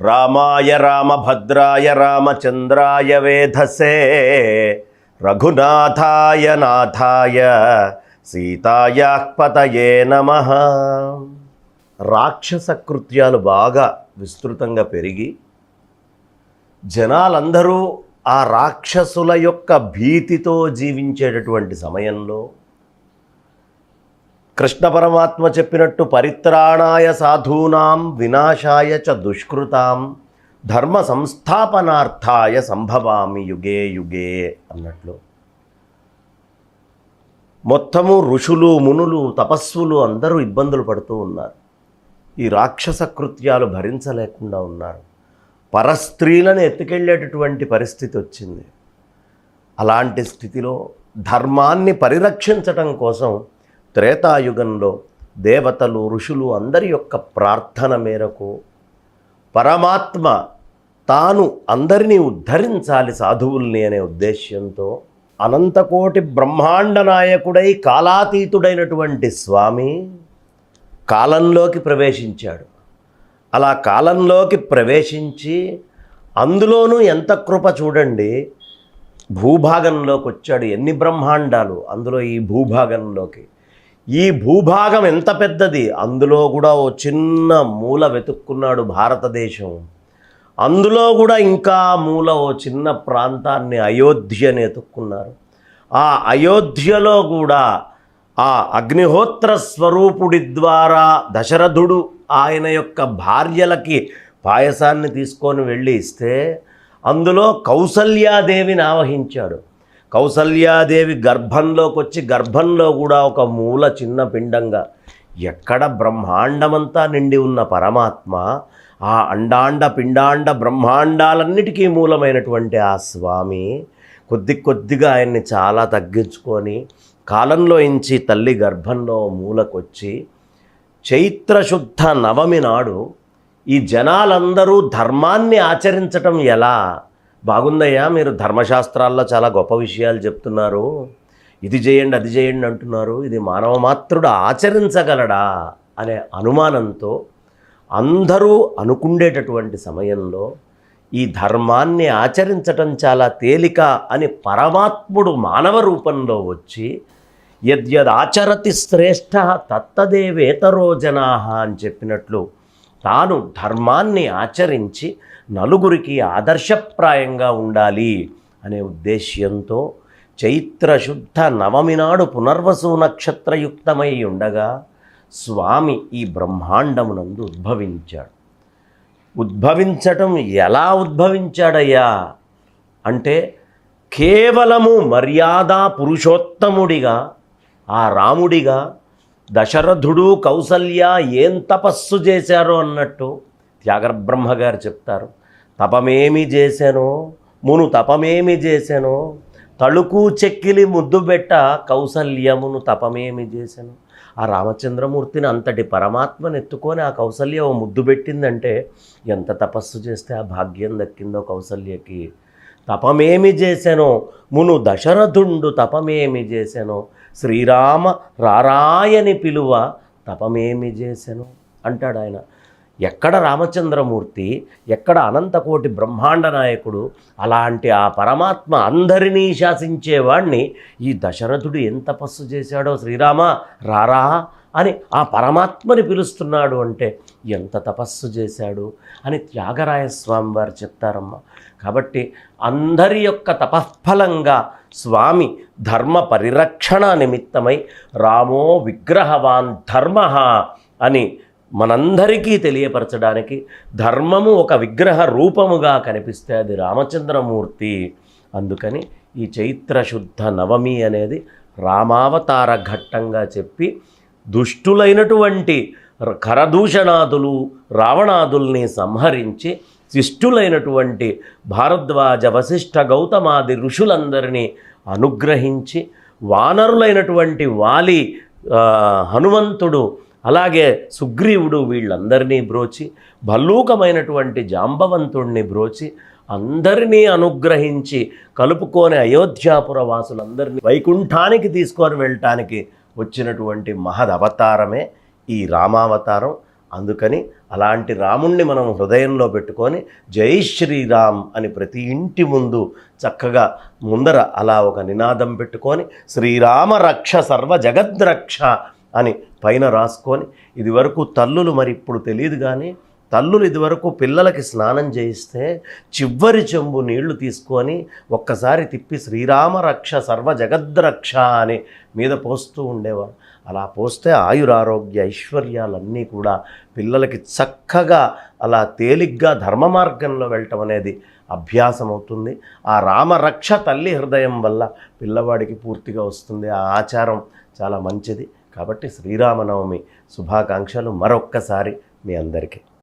రామాయ రామభద్రాయ రామచంద్రాయ వేధసే రఘునాథాయ నాథాయ సీతాయాక్పతయే నమ. రాక్షస కృత్యాలు బాగా విస్తృతంగా పెరిగి జనాలందరూ ఆ రాక్షసుల యొక్క భీతితో జీవించేటటువంటి సమయంలో కృష్ణ పరమాత్మ చెప్పినట్టు పరిత్రాణాయ సాధూనాం వినాశాయ చ దుష్కృతాం ధర్మ సంస్థాపనార్థాయ సంభవామి యుగే యుగే అన్నట్లు. మొత్తము ఋషులు మునులు తపస్సులు అందరూ ఇబ్బందులు పడుతూ ఉన్నారు. ఈ రాక్షస కృత్యాలు భరించలేకుండా ఉన్నారు. పరస్త్రీలను ఎత్తుకెళ్ళేటటువంటి పరిస్థితి వచ్చింది. అలాంటి స్థితిలో ధర్మాన్ని పరిరక్షించటం కోసం త్రేతాయుగంలో దేవతలు ఋషులు అందరి యొక్క ప్రార్థన మేరకు పరమాత్మ తాను అందరినీ ఉద్ధరించాలి సాధువుల్ని అనే ఉద్దేశ్యంతో అనంతకోటి బ్రహ్మాండ నాయకుడై కాలాతీతుడైనటువంటి స్వామి కాలంలోకి ప్రవేశించాడు. అలా కాలంలోకి ప్రవేశించి అందులోనూ ఎంత కృప చూడండి భూభాగంలోకి వచ్చాడు ఎన్ని బ్రహ్మాండాలు అందులో ఈ భూభాగంలోకి. ఈ భూభాగం ఎంత పెద్దది? అందులో కూడా ఓ చిన్న మూల వెతుక్కున్నాడు భారతదేశం. అందులో కూడా ఇంకా మూల ఓ చిన్న ప్రాంతాన్ని అయోధ్యని ఎతుక్కున్నారు ఆ అయోధ్యలో కూడా ఆ అగ్నిహోత్ర స్వరూపుడి ద్వారా దశరథుడు ఆయన యొక్క భార్యలకి పాయసాన్ని తీసుకొని వెళ్ళి ఇస్తే అందులో కౌసల్యాదేవిని ఆవహించాడు. కౌసల్యాదేవి గర్భంలోకి వచ్చి గర్భంలో కూడా ఒక మూల చిన్న పిండంగా ఎక్కడ బ్రహ్మాండమంతా నిండి ఉన్న పరమాత్మ ఆ అండాండ పిండాండ బ్రహ్మాండాలన్నిటికీ మూలమైనటువంటి ఆ స్వామి కొద్ది కొద్దిగా ఆయన్ని చాలా తగ్గించుకొని కాలంలో ఇంచి తల్లి గర్భంలో మూలకొచ్చి చైత్రశుద్ధ నవమి నాడు ఈ జనాలందరూ ధర్మాన్ని ఆచరించటం ఎలా? బాగుందయ్యా మీరు ధర్మశాస్త్రాల్లో చాలా గొప్ప విషయాలు చెప్తున్నారు. ఇది చేయండి అది చేయండి అంటున్నారు. ఇది మానవ మాత్రుడు ఆచరించగలడా అనే అనుమానంతో అందరూ అనుకుండేటటువంటి సమయంలో ఈ ధర్మాన్ని ఆచరించటం చాలా తేలిక అని పరమాత్ముడు మానవ రూపంలో వచ్చి యద్యదాచరతి శ్రేష్ఠ తత్తదేవేతరో జనా అని చెప్పినట్లు తాను ధర్మాన్ని ఆచరించి నలుగురికి ఆదర్శప్రాయంగా ఉండాలి అనే ఉద్దేశ్యంతో చైత్రశుద్ధ నవమి నాడు పునర్వసు నక్షత్రయుక్తమై ఉండగా స్వామి ఈ బ్రహ్మాండమునందు ఉద్భవించాడు. ఉద్భవించటం ఎలా ఉద్భవించాడయ్యా? అంటే కేవలము మర్యాదా పురుషోత్తముడిగా ఆ రాముడిగా దశరథుడు కౌసల్య ఏం తపస్సు చేశారో అన్నట్టు త్యాగబ్రహ్మ గారు చెప్తారు. తపమేమి చేశానో మును తపమేమి చేశానో తళుకు చెక్కిలి ముద్దు పెట్ట కౌసల్యమును తపమేమి చేశాను. ఆ రామచంద్రమూర్తిని అంతటి పరమాత్మను ఎత్తుకొని ఆ కౌసల్య ఓ ముద్దు పెట్టిందంటే ఎంత తపస్సు చేస్తే ఆ భాగ్యం దక్కిందో కౌసల్యకి తపమేమి చేశానో మును దశరథుండు తపమేమి చేశానో శ్రీరామ రారాయని పిలువ తపమేమి చేశాను అంటాడు ఆయన. ఎక్కడ రామచంద్రమూర్తి ఎక్కడ అనంతకోటి బ్రహ్మాండ నాయకుడు అలాంటి ఆ పరమాత్మ అందరినీ శాసించేవాణ్ణి ఈ దశరథుడు ఎంత తపస్సు చేశాడో శ్రీరామ రారా అని ఆ పరమాత్మని పిలుస్తున్నాడు అంటే ఎంత తపస్సు చేశాడు అని త్యాగరాయస్వామి వారు చెప్తారమ్మా. కాబట్టి అందరి యొక్క తపఃఫలంగా స్వామి ధర్మ పరిరక్షణ నిమిత్తమై రామో విగ్రహవాన్ ధర్మ అని మనందరికీ తెలియపరచడానికి ధర్మము ఒక విగ్రహ రూపముగా కనిపిస్తే అది రామచంద్రమూర్తి. అందుకని ఈ చైత్రశుద్ధ నవమి అనేది రామావతార ఘట్టంగా చెప్పి దుష్టులైనటువంటి కరదూషణాదులు రావణాదుల్ని సంహరించి శిష్టులైనటువంటి భారద్వాజ వశిష్ఠ గౌతమాది ఋషులందరినీ అనుగ్రహించి వానరులైనటువంటి వాలి హనుమంతుడు అలాగే సుగ్రీవుడు వీళ్ళందరినీ బ్రోచి భల్లూకమైనటువంటి జాంబవంతుణ్ణి బ్రోచి అందరినీ అనుగ్రహించి కలుపుకొని అయోధ్యాపుర వాసులందరినీ వైకుంఠానికి తీసుకొని వెళ్ళటానికి వచ్చినటువంటి మహదవతారమే ఈ రామావతారం. అందుకని అలాంటి రాముణ్ణి మనం హృదయంలో పెట్టుకొని జై శ్రీరామ్ అని ప్రతి ఇంటి ముందు చక్కగా ముందర అలా ఒక నినాదం పెట్టుకొని శ్రీరామ రక్ష సర్వ జగద్రక్ష అని పైన రాసుకొని ఇదివరకు తల్లులు మరి ఇప్పుడు తెలియదు కానీ తల్లులు ఇదివరకు పిల్లలకి స్నానం చేయిస్తే చివరి చెంబు నీళ్ళు తీసుకొని ఒక్కసారి తిప్పి శ్రీరామ రక్ష సర్వ జగద్రక్ష అని మీద పోస్తూ ఉండేవారు. అలా పోస్తే ఆయురారోగ్య ఐశ్వర్యాలన్నీ కూడా పిల్లలకి చక్కగా అలా తేలిగ్గా ధర్మ మార్గంలో వెళ్ళటం అనేది అభ్యాసం అవుతుంది ఆ రామరక్ష తల్లి హృదయం వల్ల పిల్లవాడికి పూర్తిగా వస్తుంది. ఆ ఆచారం చాలా మంచిది. కాబట్టి శ్రీరామనవమి శుభాకాంక్షలు. మరొక్కసారి మీ అందరికీ.